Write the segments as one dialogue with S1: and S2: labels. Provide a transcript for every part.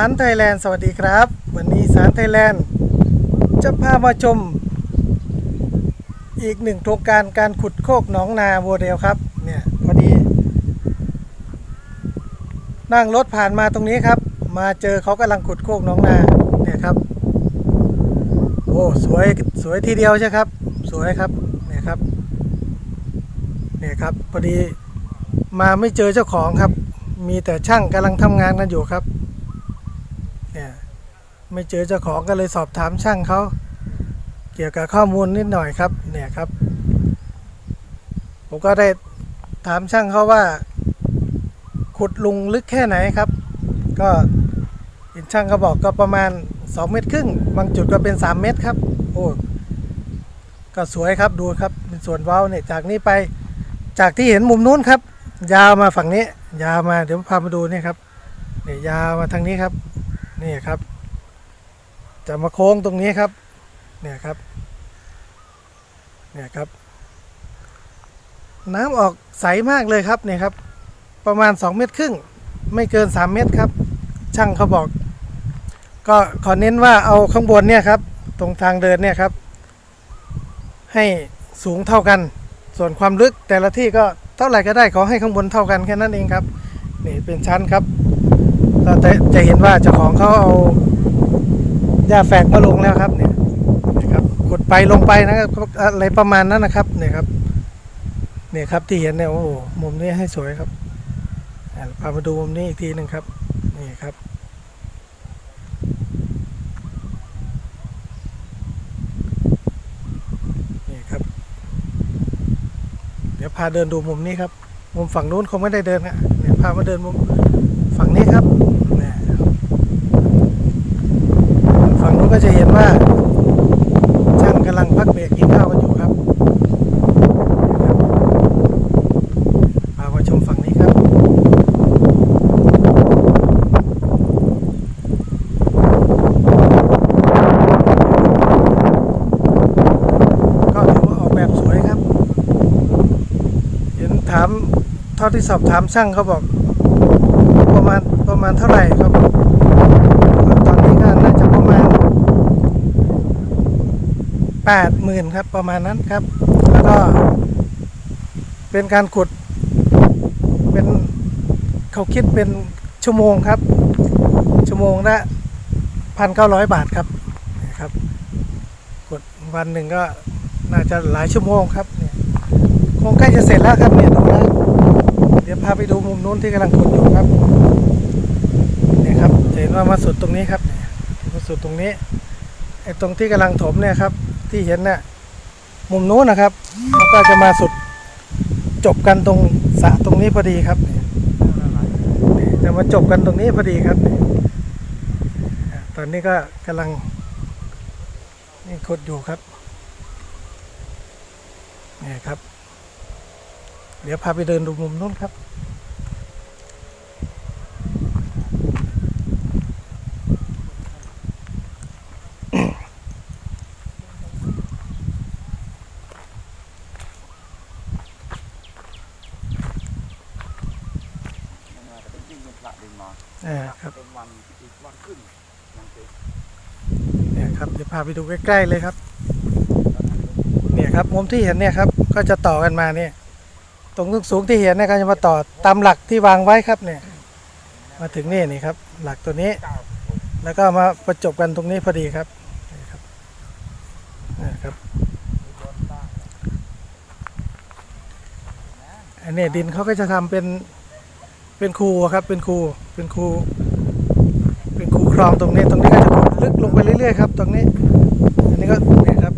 S1: ารไทยแลนด์สวัสดีครับ วันนี้สารไทยแลนด์จะพามาชม อีกหนึ่งโครงการการขุดโคกหนองนาโมเดลครับเนี่ยพอดี นั่งรถผ่านมาตรงนี้ครับ มาเจอเขากำลังขุดโคกหนองนาเนี่ยครับโอ้สวยสวยทีเดียวใช่ครับ สวยครับเนี่ยครับเนี่ยครับพอดีมาไม่เจอเจ้าของครับ มีแต่ช่างกำลังทำงานกันอยู่ครับ ไม่เจอเจ้าของก็เลยสอบถามช่างเขาเกี่ยวกับข้อมูลนิดหน่อยครับ เนี่ยครับ ผมก็ได้ถามช่างเขาว่า ขุดลุงลึกแค่ไหนครับ ก็เห็นช่างเขาบอกก็ประมาณ 2 เมตรครึ่ง บางจุดก็เป็น 3 เมตรครับ โอ้ก็สวยครับดูครับเป็นส่วนว้าวเนี่ยจากนี้ไปจากที่เห็นมุมนู้นครับ ยาวมาฝั่งนี้ ยาวมาเดี๋ยวพามาดูนี่ครับเนี่ยยาวมาทางนี้ครับ นี่ครับ จะมาโค้งตรงนี้ครับ เนี่ยครับ เนี่ยครับ น้ำออกใสมากเลยครับเนี่ยครับ ประมาณ 2 เมตรครึ่ง ไม่เกิน 3 เมตรครับ ช่างเขาบอก ก็ขอเน้นว่าเอาข้างบนเนี่ยครับ ตรงทางเดินเนี่ยครับ ให้สูงเท่ากัน ส่วนความลึกแต่ละที่ก็เท่าไหร่ก็ได้ขอให้ข้างบนเท่ากันแค่นั้นเองครับ นี่เป็นชั้นครับก็จะจะเห็นว่าเจ้าของเขาเอา หญ้าแฝกมาลงแล้วครับเนี่ยนะครับขุดไปลงไปนะครับอะไรประมาณนั้นนะครับ เนี่ยครับ เนี่ยครับที่เห็นเนี่ยโอ้โหมุมนี้ให้สวยครับพามาดูมุมนี้อีกทีหนึ่งครับ นี่ครับนี่ครับ เดี๋ยวพาเดินดูมุมนี้ครับ มุมฝั่งนู้นคงไม่ได้เดินอะเดี๋ยวพามาเดินมุมฝั่งนี้ครับเนี่ยฝั่งนู้นก็จะเห็นว่าช่างกำลังพักเบรกกินข้าวกันอยู่ครับพามาชมฝั่งนี้ครับ ก็ถือว่าออกแบบสวยครับ เห็นถามเท่าที่สอบถามช่างเขาบอก ประมาณประมาณเท่าไหร่ครับตอนนี้ก็น่าจะประมาณแปดหมื่นครับประมาณนั้นครับ แล้วก็เป็นการขุด เป็นเขาคิดเป็นชั่วโมงครับ ชั่วโมงละพันเก้าร้อยบาทครับนะครับกดวันหนึ่งก็น่าจะหลายชั่วโมงครับเนี่ยคงใกล้จะเสร็จแล้วครับเนี่ยดูแล้ว พาไปดูมุมนู้นที่กำลังขุดอยู่ครับเนี่ยครับเห็นว่ามาสุดตรงนี้ครับมาสุดตรงนี้ไอ้ตรงที่กำลังถมเนี่ยครับ ที่เห็นน่ะมุมนู้นนะครับแล้วก็จะมาสุดจบกันตรงสระตรงนี้พอดีครับจะมาจบกันตรงนี้พอดีครับ ตอนนี้ก็กำลังนี่ขุดอยู่ครับนี่ครับ เดี๋ยวพาไปเดินดูมุมนู้นครับ
S2: นวิ่งเป็นพระดินมา
S1: อ่าครับ
S2: เป็นวันอีกวันขึ้นยังเป็น
S1: เนี่ยครับเดี๋ยวพาไปดูใกล้ๆเลยครับ เนี่ยครับมุมที่เห็นเนี่ยครับ ก็จะต่อกันมาเนี่ย ตรงสูงที่เห็นนี่ยก็จะมาต่อตามหลักที่วางไว้ครับเนี่ย มาถึงนี่นี่ครับ หลักตัวนี้ แล้วก็มาประจบกันตรงนี้พอดีครับนี่ครับนะครับอันนี้ดินเขาก็จะทำเป็นเป็นคูครับ เป็นคูเป็นคูเป็นคูคลองตรงนี้ ตรงนี้ก็จะขุดลึกลงไปเรื่อยๆครับ ตรงนี้ อันนี้ก็เนี่ยครับ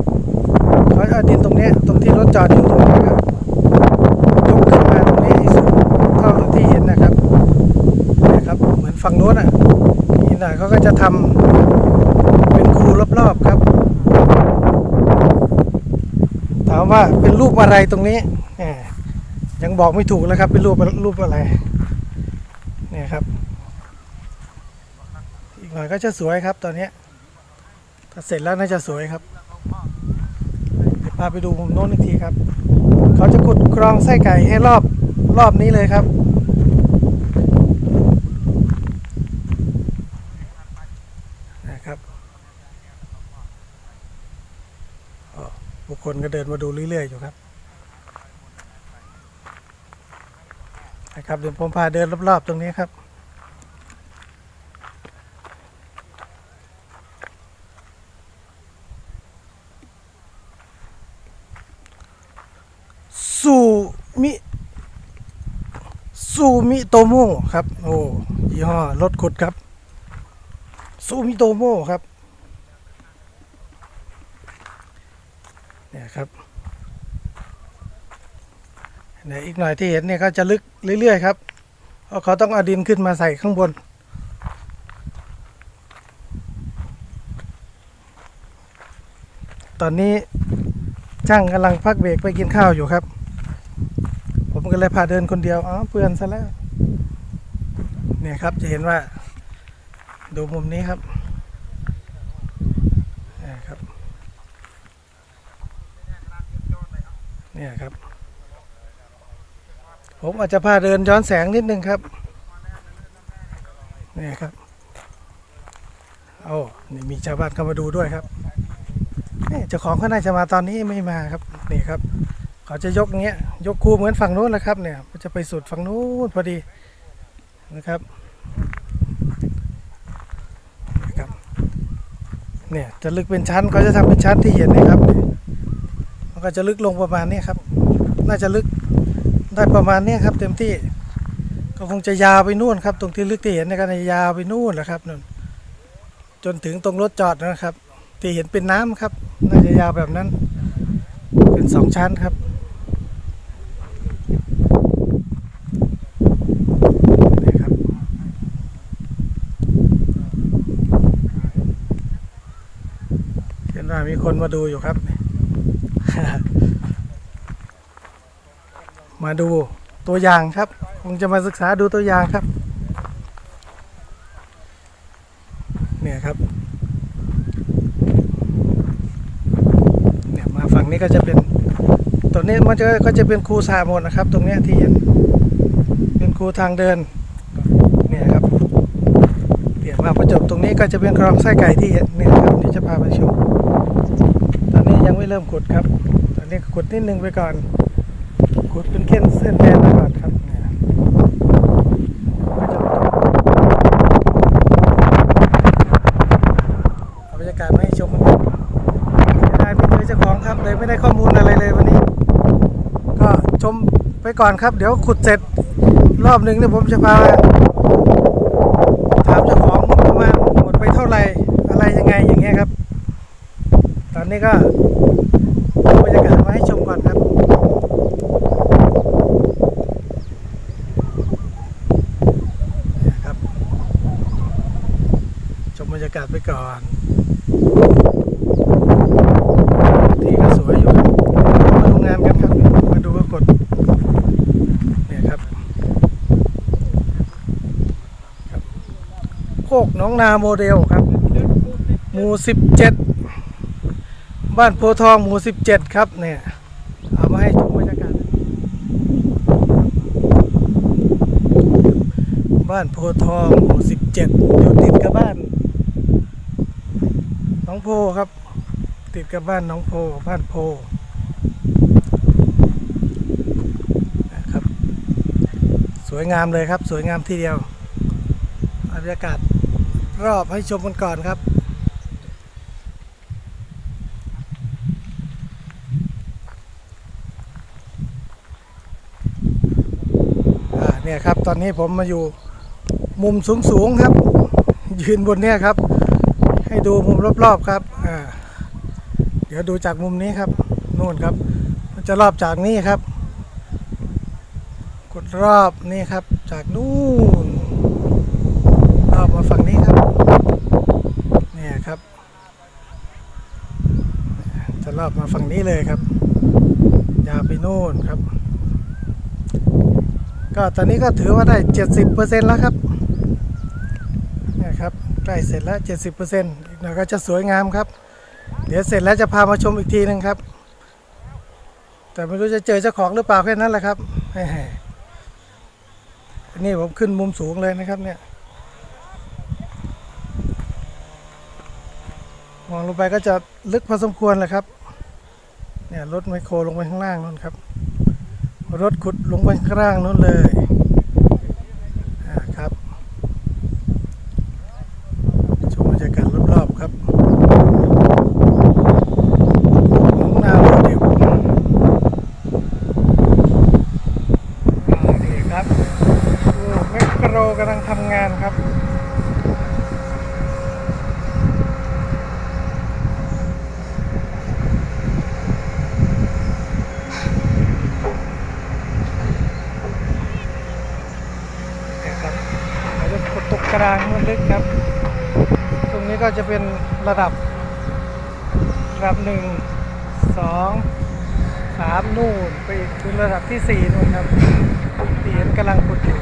S1: เขาเอาดินตรงนี้ ตรงที่รถจอดอยู่ตรงนี้ครับยกขึ้นมาตรงนี้ให้สูงเท่าที่เห็นนะครับเนี่ยครับ เหมือน ฝั่งโน้นอะอีกหน่อยเขาก็จะทำเป็นคูรอบๆครับ ถามว่าเป็นรูปอะไรตรงนี้แหมยังบอกไม่ถูกแล้วครับ เป็นรูปรูปอะไรเนี่ยครับ อีกหน่อยก็จะสวยครับ ตอนเนี้ถ้าเสร็จแล้วน่าจะสวยครับเดี๋ยวพาไปดูมุมโน้นอีกทีครับ เขาจะขุดคลองไส้ไก่ให้รอบรอบนี้เลยครับ บุ คคลก็เดินมาดูเรื่อยๆอยู่ครับนะครับเดี๋ยวผมพาเดินรอบๆตรงนี้ครับซูมิซูมิโตโมครับ โอ้ยี่ห้อรถขุดครับซูมิโตโมครับเครับเนี่ยวอีกหน่อยที่เห็นเนี่ยเขาจะลึกเรื่อย ๆ ครับเพราะเขาต้องเอาดินขึ้นมาใส่ข้างบน ตอนนี้ช่างกำลังพักเบรกไปกินข้าวอยู่ครับ ผมก็เลยพาเดินคนเดียวอ๋อเพื่อนซะแล้ว เนี่ยครับจะเห็นว่าดูมุมนี้ครับเนี่ยครับ เนี่ยครับ ผมอาจจะพาเดินย้อนแสงนิดนึงครับเนี่ยครับโอ้นี่มีชาวบ้านเข้ามาดูด้วยครับนี่เจ้าของเขาน่าจะมาตอนนี้ไม่มาครับนี่ครับ เขาจะยกเงี้ยยกคูเหมือนฝั่งนู้นแหละครับ เนี่ยจะไปสุดฝั่งนู้นพอดีนะครับนะครับ เนี่ยจะลึกเป็นชั้นเขาจะทำเป็นชั้นที่เห็นนะครับ ก็จะลึกลงประมาณนี้ครับ น่าจะลึกได้ประมาณนี้ครับ เต็มที่ก็คงจะยาวไปนู่นครับ ตรงที่ลึกที่เห็นเนยก็จะยาวไปนู่นแหละครับนู่นจนถึงตรงรถจอดนะครับ ที่เห็นเป็นน้ำครับ น่าจะยาวแบบนั้น เป็นสองชั้นครับนี่ครับเห็นว่ามีคนมาดูอยู่ครับ มาดูตัวอย่างครับคงจะมาศึกษาดูตัวอย่างครับ เนี่ยครับ เนี่ยมาฝั่งนี้ก็จะเป็นตัวนี้มันจะก็จะเป็นคูสาหมดนะครับ ตรงเนี้ยที่เห็นเป็นคูทางเดิน เนี่ยครับเดี๋ยวมาประจบตรงนี้ก็จะเป็นคลองไส้ไก่ที่เห็นเนี่ยครับที่จะพาไปชมตอนนี้ยังไม่เริ่มขุดครับ นนี้ขุดนิดนึงไปก่อน ขุดเป็นเส้นเส้นแดนไปก่อนครับเนี่ยบรรยากาศไมาให้ชมกันเสียดายไม่เจอเจ้าของครับเลยไม่ได้ข้อมูลอะไรเลยวันนี้ ก็ชมไปก่อนครับ เดี๋ยวขุดเสร็จรอบหนึ่งเนี่ยผมจะพาถามเจ้าของงบประมาณหมดไปเท่าไหร่อะไรยังไงอย่างเงี้ยครับ ตอนนี้ก็เอาบรรยากาศมาให้ชมก่อนครับเนี่ยครับ ชมบรรยา ก่อนที่ก็สวยอยู่มาดูงานกันครับ มาดูว่ากดเนี่ยครับโคกน้องนาโมเดลครับ หมู่สิบเจ็ดบ้านโพทองหมู่สิบเจ็ดครับเนี่ยเอามาให้ชมบรรยากาศบ้านโพทองหมู่สิบเจ็ดอยู่ติดกับบ้าน โพครับ ติดกับบ้านน้องโพบ้านโพนะครับ สวยงามเลยครับ สวยงามที่เดียวบรรยากาศรอบให้ชมกันก่อนครับเนี่ยครับตอนนี้ผมมาอยู่มุมสูงๆครับ ยืนบนเนี่ยครับ ให้ดูมุมรอบๆครับอ่าเดี๋ยวดูจากมุมนี้ครับนู่นครับ มันจะรอบจากนี้ครับ กดรอบนี่ครับ จากนู่นรอบมาฝั่งนี้ครับเนี่ยครับ จะรอบมาฝั่งนี้เลยครับยาวไปนู่นครับ ก็ตอนนี้ก็ถือว่าได้ 70%แล้วครับเนี่ยครับ ใกล้เสร็จแล้วเจ็ดสิบเปอร์เกหน่อยก็จะสวยงามครับ เดี๋ยวเสร็จแล้วจะพามาชมอีกทีหนึ่งครับ แต่ไม่รู้จะเจอเจ้าของหรือเปล่าแค่นั้นแหละครับนี่ผมขึ้นมุมสูงเลยนะครับเนี่ยมองลงไปก็จะลึกพอสมควรแหละครับ เนี่ยรถไมโครลงไปข้างล่างนู่นครับ รถขุดลงไปข้างล่างนู่นเลยี้ก็จะเป็นระดับระดับหนึ่งสองสามนู่นไปถึงระดับที่สี่นู่นครับที่นกำลังขุดอยู่